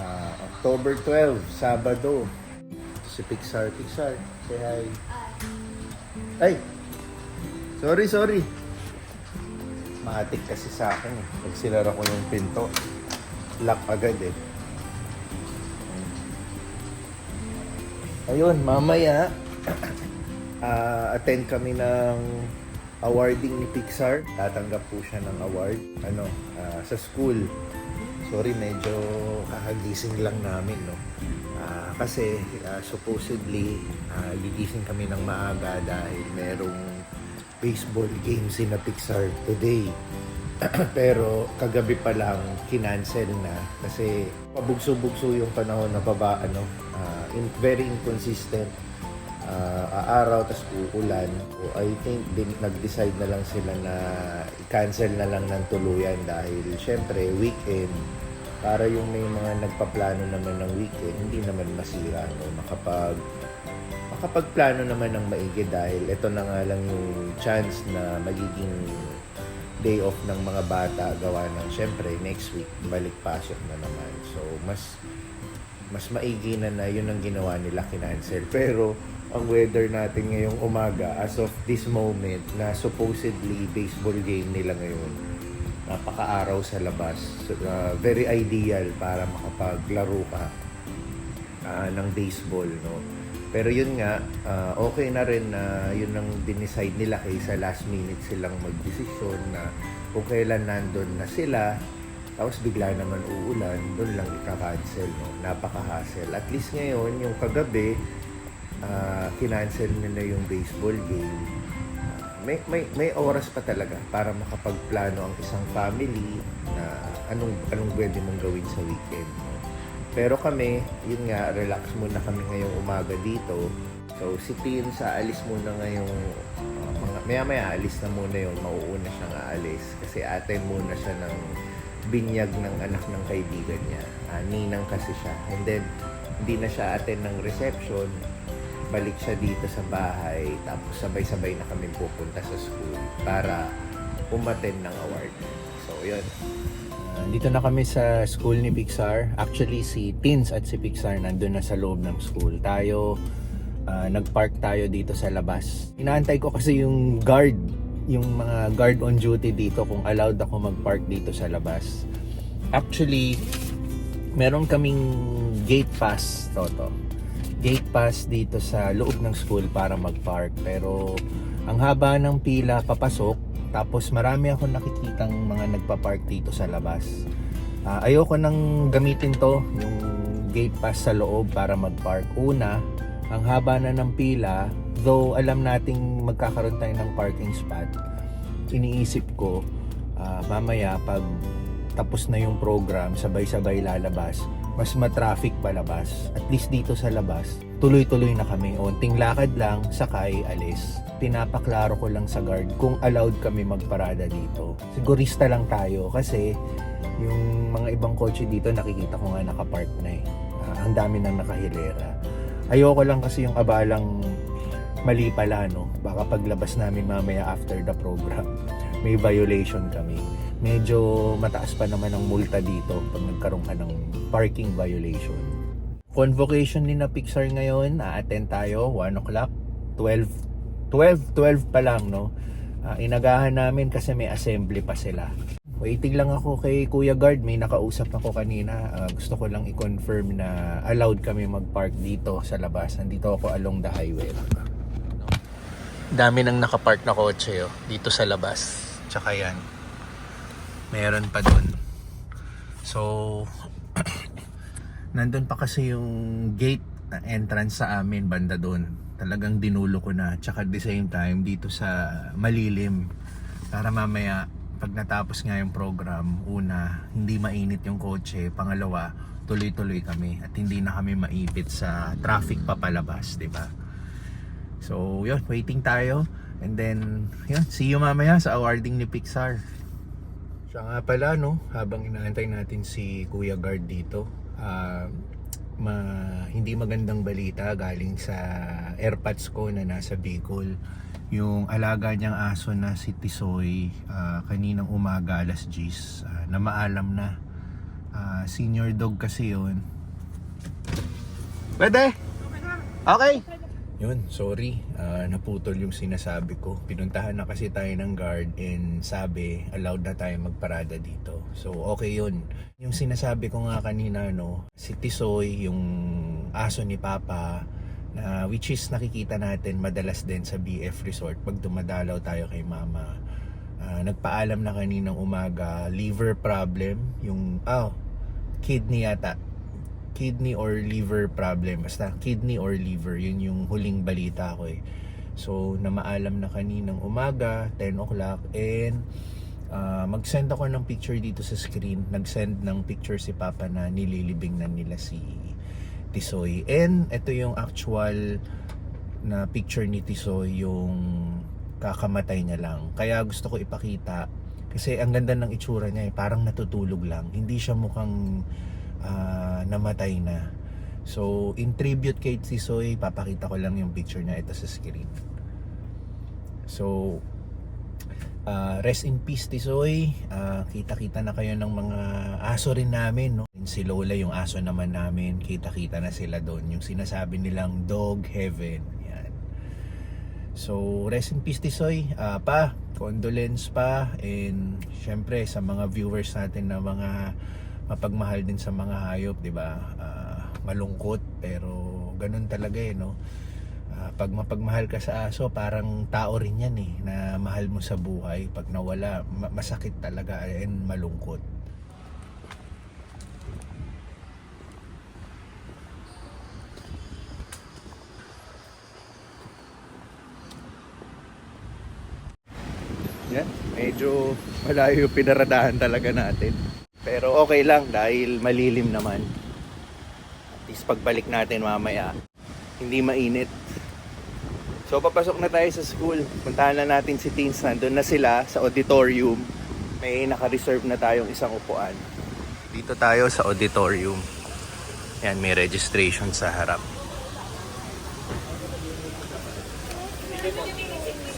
Ah, October 12, Sabado. Si Pixar, Pixar. Say hi. Ay! Sorry, sorry. Matik kasi sa akin eh. Pag sinara ko yung pinto, lock agad eh. Ayun, mamaya, ah, attend kami ng awarding ni Pixar. Tatanggap po siya ng award ano, ah, sa school. Sorry, medyo kakagising lang namin, no? Ah, kasi ah, supposedly, ah, gigising kami ng maaga dahil merong baseball game si na Pixar today. Pero kagabi pa lang kinancel na kasi pabugso-bugso yung panahon na baba ano ah, in, very inconsistent uh, aaraw tas uulan so I think din, nag-decide na lang sila na i-cancel na lang ng tuluyan dahil syempre weekend para yung may mga nagpaplano naman ng weekend hindi naman masira no? Makapag makapagplano naman ng maigi dahil ito na nga lang yung chance na magiging day off ng mga bata gawa ng syempre next week balik pasok na naman. So mas mas maigi na na yun ang ginawa nila kinancel pero ang weather natin ngayong umaga as of this moment na supposedly baseball game nila ngayon napaka-araw sa labas. Uh, very ideal para makapaglaro ka ah, ng baseball no? Pero yun nga ah, okay na rin na yun ang dinicide nila kaysa last minute silang magdesisyon na kung kailan nandun na sila tapos bigla naman uulan doon lang ika-cancel no? Napaka-hassle. At least ngayon yung kagabi ah, kinancel nila yung baseball game may, may, may oras pa talaga para makapagplano ang isang family na anong anong pwede mong gawin sa weekend? Pero kami, yun nga, relax muna kami ngayong umaga dito. So, si Tin sa alis muna ngayong, uh, mga, maya maya alis na muna yun, mauuna siyang aalis. Kasi attend muna siya ng binyag ng anak ng kaibigan niya. Ah, ninang kasi siya. And then, hindi na siya attend ng reception. Balik siya dito sa bahay. Tapos sabay-sabay na kami pupunta sa school para umattend ng award. So, yun. Ah, dito na kami sa school ni Pixar. Actually, si Tins at si Pixar nandun na sa loob ng school. Tayo, ah, nag-park tayo dito sa labas. Inaantay ko kasi yung guard, yung mga guard on duty dito kung allowed ako mag-park dito sa labas. Actually, meron kaming gate pass, Toto. Gate pass dito sa loob ng school para mag-park. Pero ang haba ng pila papasok, tapos marami ako nakikitang mga nagpa-park dito sa labas. Ah, ayoko nang gamitin to, yung gate pass sa loob para mag-park. Una, ang haba na ng pila, though alam nating magkakaroon tayo ng parking spot, iniisip ko, ah, mamaya pag tapos na yung program, sabay-sabay lalabas, mas matraffic palabas. At least dito sa labas, tuloy-tuloy na kami. Unting lakad lang, sakay, alis. Pinapaklaro ko lang sa guard kung allowed kami magparada dito. Sigurista lang tayo kasi yung mga ibang kotse dito nakikita ko nga nakapark na eh. Ah, ang dami nang nakahilera. Ayoko lang kasi yung abalang mali pala no. Baka paglabas namin mamaya after the program, may violation kami. Medyo mataas pa naman ang multa dito pag nagkaroon ka ng parking violation. Convocation ni na Pixar ngayon, a-attend tayo 1 o'clock, 12 12 12 pa lang no. Ah, inagahan namin kasi may assembly pa sila. Waiting lang ako kay Kuya Guard, may nakausap ako kanina. Ah, gusto ko lang i-confirm na allowed kami mag-park dito sa labas. Nandito ako along the highway. Dami nang nakapark na kotse oh, dito sa labas. Tsaka yan. Meron pa dun. So, nandun pa kasi yung gate na entrance sa amin banda doon. Talagang dinulo ko na. Tsaka at the same time, dito sa malilim. Para mamaya, pag natapos nga yung program, una, hindi mainit yung kotse. Pangalawa, tuloy-tuloy kami. At hindi na kami maipit sa traffic papalabas, di ba? So, yun, waiting tayo. And then, yun, see you mamaya sa awarding ni Pixar. Siya nga pala, no, habang inaantay natin si Kuya Guard dito, ah, ma, hindi magandang balita galing sa airpods ko na nasa Bicol. Yung alaga niyang aso na si Tisoy, ah, kaninang umaga alas 10, ah, na maalam na. Ah, senior dog kasi yun. Pwede? Okay. Yun, sorry. Ah, naputol yung sinasabi ko. Pinuntahan na kasi tayo ng guard and sabi, allowed na tayo magparada dito. So, okay yun. Yung sinasabi ko nga kanina, no, si Tisoy, yung aso ni Papa, na which is nakikita natin madalas din sa BF Resort pag dumadalaw tayo kay Mama. Ah, nagpaalam na kaninang umaga, liver problem, yung, oh, kidney yata kidney or liver problem. Basta kidney or liver. Yun yung huling balita ko eh. So, namaalam na kaninang umaga, 10 o'clock. And, ah, mag-send ako ng picture dito sa screen. Nag-send ng picture si Papa na nililibing na nila si Tisoy. And, ito yung actual na picture ni Tisoy, yung kakamatay niya lang. Kaya gusto ko ipakita. Kasi ang ganda ng itsura niya eh. Parang natutulog lang. Hindi siya mukhang ah, namatay na. So, in tribute kay Tisoy, papakita ko lang yung picture niya ito sa screen. So, ah, rest in peace Tisoy. Ah, kita-kita na kayo ng mga aso rin namin. No? Si Lola, yung aso naman namin, kita-kita na sila doon. Yung sinasabi nilang dog heaven. Yan. So, rest in peace Tisoy. Ah, pa, condolence pa. And, syempre, sa mga viewers natin na mga mapagmahal din sa mga hayop, 'di ba? Ah, malungkot pero ganun talaga eh, no? Ah, pag mapagmahal ka sa aso, parang tao rin 'yan eh na mahal mo sa buhay. Pag nawala, ma- masakit talaga and malungkot. Yan, medyo malayo pinaradahan talaga natin. Pero okay lang dahil malilim naman. At least pagbalik natin mamaya, hindi mainit. So papasok na tayo sa school. Puntahan na natin si teens. Nandun na sila sa auditorium. May naka-reserve na tayong isang upuan. Dito tayo sa auditorium. Yan, may registration sa harap.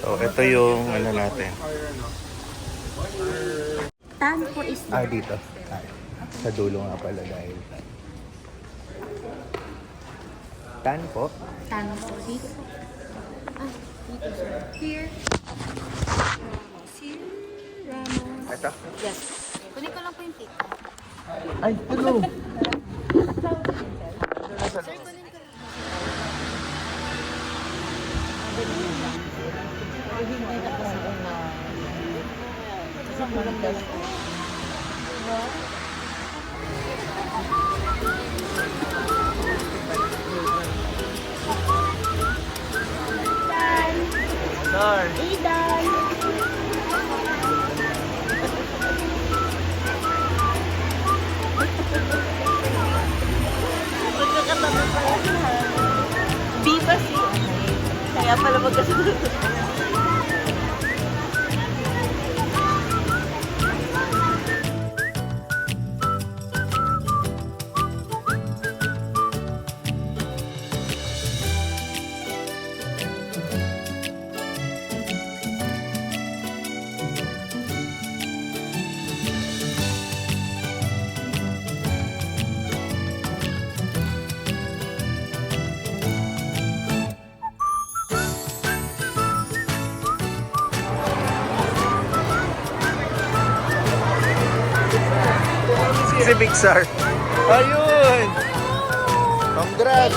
So ito yung ano natin. Tan po is Ah, dito. Sa dulo nga pala dahil. Tan po. tan po dito. Ah, dito sir. Here. Ramos. Here. Ramos. Ito? Yes. Kunin ko lang po yung pic. Ay, hello. Sir, kunin ko lang. Sir. Idan! Magkakatabi pala Kaya magkasunod. Pixar. Ayun! Congrats!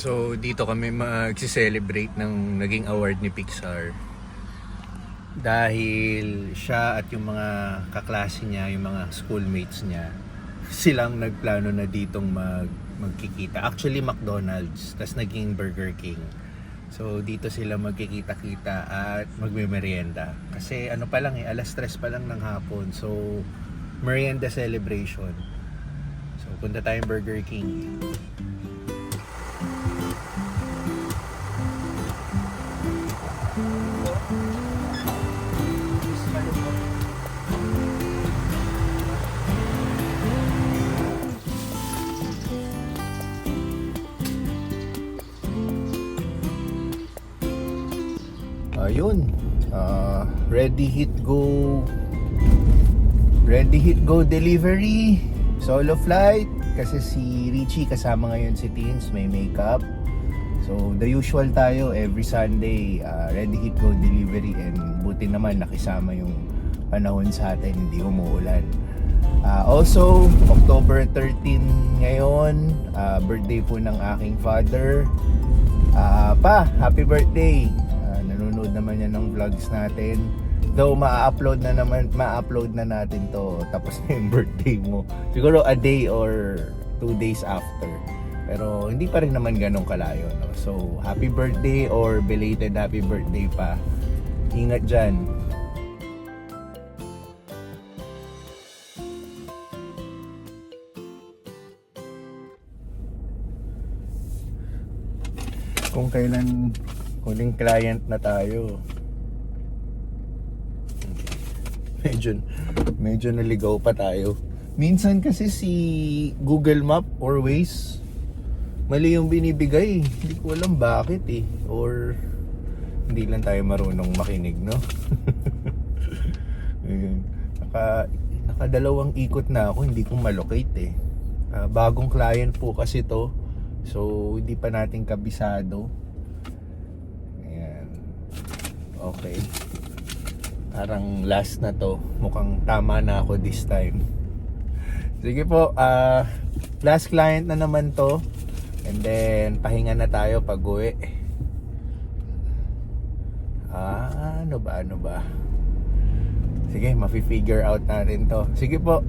So, dito kami mag-celebrate ng naging award ni Pixar. Dahil siya at yung mga kaklase niya, yung mga schoolmates niya, silang nagplano na ditong mag magkikita. Actually, McDonald's, tas naging Burger King. So, dito sila magkikita-kita at magme-merienda. Kasi ano pa lang eh, alas 3 pa lang ng hapon. So, merienda celebration. So, punta tayong Burger King. Ayun. Ah, ready hit go. Ready hit go delivery. Solo flight. Kasi si Richie kasama ngayon si Teens may makeup. So the usual tayo every Sunday ah, ready hit go delivery and buti naman nakisama yung panahon sa atin hindi umuulan. Ah, also, October 13 ngayon, ah, birthday po ng aking father. Ah, pa, happy birthday. Naman yan ng vlogs natin. Though ma-upload na naman, ma-upload na natin to tapos na yung birthday mo. Siguro a day or two days after. Pero hindi pa rin naman ganun kalayo. No? So, happy birthday or belated happy birthday pa. Ingat dyan. Kung kailan huling client na tayo. Medyo, medyo naligaw pa tayo. Minsan kasi si Google Map or Waze, mali yung binibigay. Hindi ko alam bakit eh. Or hindi lang tayo marunong makinig, no? Naka, nakadalawang ikot na ako, hindi ko malocate eh. Ah, bagong client po kasi to. So, hindi pa natin kabisado. Okay. Parang last na to. Mukhang tama na ako this time. Sige po, ah last client na naman to. And then, pahinga na tayo pag uwi. Ah, ano ba, ano ba? Sige, mafi-figure out natin to. Sige po,